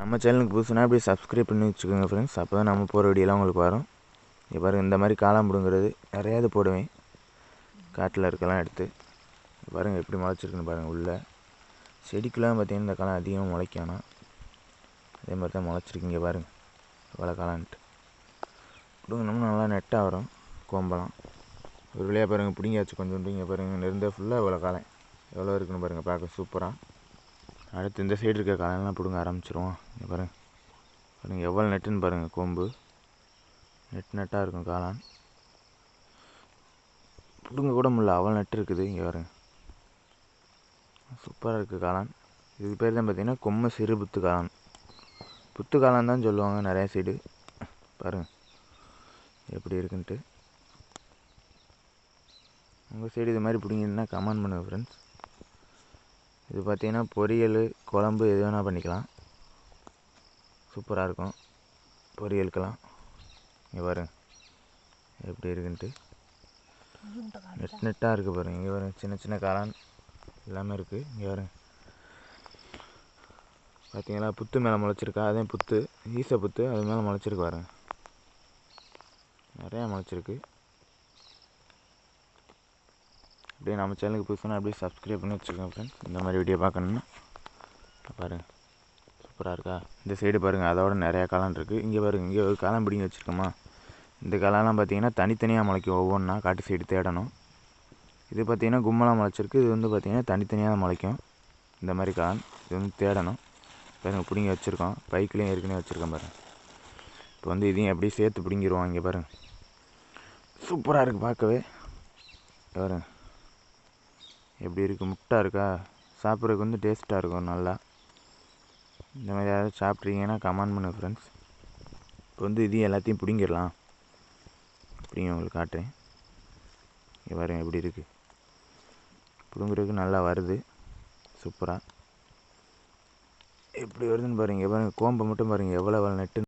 நம்ம சேனலுக்கு புதுசுனா அப்படியே சப்ஸ்கிரைப் பண்ணி வச்சுக்கோங்க ஃப்ரெண்ட்ஸ் அப்போ தான் நம்ம போகிற வீடியோலாம் உங்களுக்கு வரும். இங்கே பாருங்கள் இந்த மாதிரி காளான் பிடுங்கிறது நிறையா இது போடுவேன். காட்டில் இருக்கலாம் எடுத்து. பாருங்கள் எப்படி முளைச்சிருக்குன்னு பாருங்கள் உள்ளே. செடிக்குலாம் பார்த்தீங்கன்னா இந்த காலம் அதிகமாக முளைக்கானா அதே மாதிரி தான் முளைச்சிருக்கீங்க பாருங்கள் இவ்வளோ காளான்ட்டு. பிடுங்கினோம்னா நல்லா நெட்டாக வரும் கோம்பலாம் ஒரு வழியாக பாருங்கள் பிடிங்காச்சு கொஞ்சம் பிடிங்க பாருங்கள் நெருந்த ஃபுல்லாக இவ்வளோ காலம் எவ்வளோ இருக்குன்னு பாருங்கள் பார்க்க சூப்பராக அடுத்து இந்த சைடு இருக்க காளான்லாம் பிடுங்க ஆரம்பிச்சிருவோம். இங்கே பாருங்க. பாருங்கள் எவ்வளோ நெட்டுன்னு பாருங்கள் கொம்பு. நெட் நெட்டாக இருக்கும் காளான். பிடுங்க கூட முடியல அவ்வளோ நெட்டு இருக்குது. இங்கே பாருங்க. சூப்பராக இருக்குது காளான். இது பேர் தான் பார்த்தீங்கன்னா கொம்ம சிறு புத்து காளான். புத்து காளான் தான் சொல்லுவாங்க நிறையா சைடு பாருங்கள் எப்படி இருக்குன்ட்டு. உங்கள் சைடு இது மாதிரி பிடிங்கன்னா கமெண்ட் பண்ணுங்கள் ஃப்ரெண்ட்ஸ் இது பார்த்தீங்கன்னா பொரியல் குழம்பு எது வேணால் பண்ணிக்கலாம். சூப்பராக இருக்கும் பொரியலுக்கெல்லாம். இங்கே பாருங்க. எப்படி இருக்குன்ட்டு. நெட் நெட்டாக இருக்குது பாருங்க. இங்கே பாருங்க. சின்ன சின்ன காளான் எல்லாமே இருக்குது இங்கே பாருங்க. பார்த்தீங்களா? புத்து மேலே முளைச்சிருக்கா. அதே புத்து ஈச புத்து அது மேலே முளைச்சிருக்கு பாருங்க. நிறையா முளைச்சிருக்கு. அப்படியே நம்ம சேனலுக்கு புதுசுனா அப்படியே சப்ஸ்கிரைப் பண்ணி வச்சுக்கோங்க ஃப்ரெண்ட்ஸ் இந்த மாதிரி வீடியோ பார்க்கணுன்னா பாருங்கள் சூப்பராக இருக்கா? இந்த சைடு பாருங்கள் அதோட நிறையா காளான் இருக்குது இங்கே பாருங்கள் இங்கே ஒரு காளான் பிடிங்கி வச்சுருக்கோமா? இந்த காளான்லாம் பார்த்தீங்கன்னா தனித்தனியாக முளைக்கும். ஒவ்வொன்றா காட்டு சைடு தேடணும். இது பார்த்தீங்கன்னா கும்பலாக முளைச்சிருக்கு. இது வந்து பார்த்தீங்கன்னா தனித்தனியாக தான் முளைக்கும். இந்த மாதிரி காளான் இது வந்து தேடணும். பாருங்கள் பிடிங்கி வச்சுருக்கோம். பைக்லேயும் ஏற்கனவே வச்சுருக்கோம் பாருங்கள் இப்போ வந்து இதையும் எப்படி சேர்த்து பிடிங்கிடுவோம் இங்கே பாருங்கள் சூப்பராக இருக்குது பார்க்கவே. பாருங்கள் எப்படி இருக்குது முட்டாக இருக்கா? சாப்பிட்றதுக்கு வந்து டேஸ்ட்டாக இருக்கும் நல்லா. இந்த மாதிரி யாராவது சாப்பிட்றீங்கன்னா கமெண்ட் பண்ணுங்கள் ஃப்ரெண்ட்ஸ் இப்போ வந்து இதையும் எல்லாத்தையும் பிடிங்கிடலாம். அப்படிங்க உங்களுக்கு காட்டுறேன். இங்கே பாருங்க எப்படி இருக்குது பிடுங்குறதுக்கு நல்லா வருது. சூப்பராக எப்படி வருதுன்னு பாருங்கள் பாருங்கள் பாருங்க கோம்பை மட்டும் பாருங்கள் எவ்வளோ எவ்வளோ நெட்டு